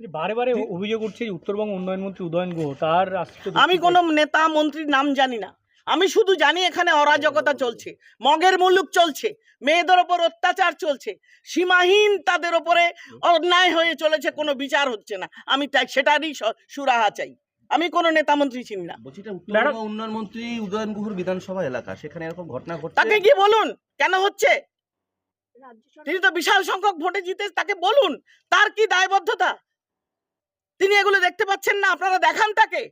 যে বারে বারে অভিযোগ উঠছে যে উত্তরবঙ্গ উন্নয়ন মন্ত্রী উদয়ন গুহ তার আমি কোনো নেতা মন্ত্রীর নাম জানি না। আমি শুধু জানি এখানে অরাজকতা চলছে মগের মুলুক চলছে মেয়েদের ওপর অত্যাচার চলছে সীমাহীন তাদের ওপরে অন্যায় হয়ে চলেছে কোনো বিচার হচ্ছে না। আমি তাই সেটারই সুরাহা চাই। আমি কোনো নেতা মন্ত্রী চিনি না। উন্নয়ন মন্ত্রী উদয়ন গুহর বিধানসভা এলাকা সেখানে এরকম ঘটনা ঘটছে? তাকে কি বলুন কেন হচ্ছে? তিনি তো বিশাল সংখ্যক ভোটে জিতে তাকে বলুন তার কি দায়বদ্ধতা? তিনি এগুলো দেখতে পাচ্ছেন না আপনারা দেখান তাকে।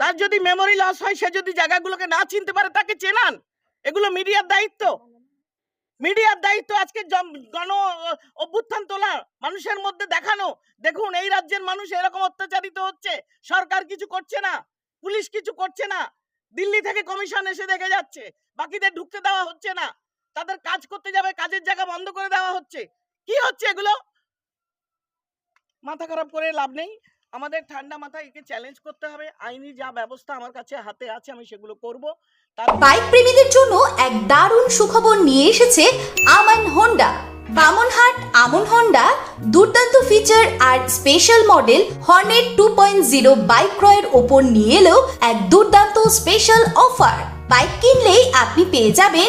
তার যদি মেমোরি লস হয় সে যদি জায়গাগুলোকে না চিনতে পারে তাকে চেনান। এগুলো মিডিয়ার দায়িত্ব। মিডিয়ার দায়িত্ব আজকে গণ অভ্যুত্থান তোলা মানুষের মধ্যে দেখানো। দেখুন এই রাজ্যের মানুষ এরকম অত্যাচারিত হচ্ছে। সরকার কিছু করছে না পুলিশ কিছু করছে না। দিল্লি থেকে কমিশন এসে দেখে যাচ্ছে বাকিদের ঢুকতে দেওয়া হচ্ছে না। তাদের কাজ করতে যাবে কাজের জায়গা বন্ধ করে দেওয়া হচ্ছে। কি হচ্ছে এগুলো? মাথা খারাপ করে লাভ নেই। আমাদের ঠান্ডা মাথায় একে চ্যালেঞ্জ করতে হবে। আইনি যা ব্যবস্থা আমার কাছে হাতে আছে, আমি সেগুলো করব। বাইক প্রেমীদের জন্য এক দারুণ সুখবর নিয়ে এসেছে আমান হোন্ডা বামনহাট আমন হন্ডা দুর্দান্ত ফিচার আর special model hornet two point zero bike ক্রয়ের ওপর নিয়ে এলেও এক দুর্দান্ত স্পেশাল অফার বাইক কিনলেই আপনি পেয়ে যাবেন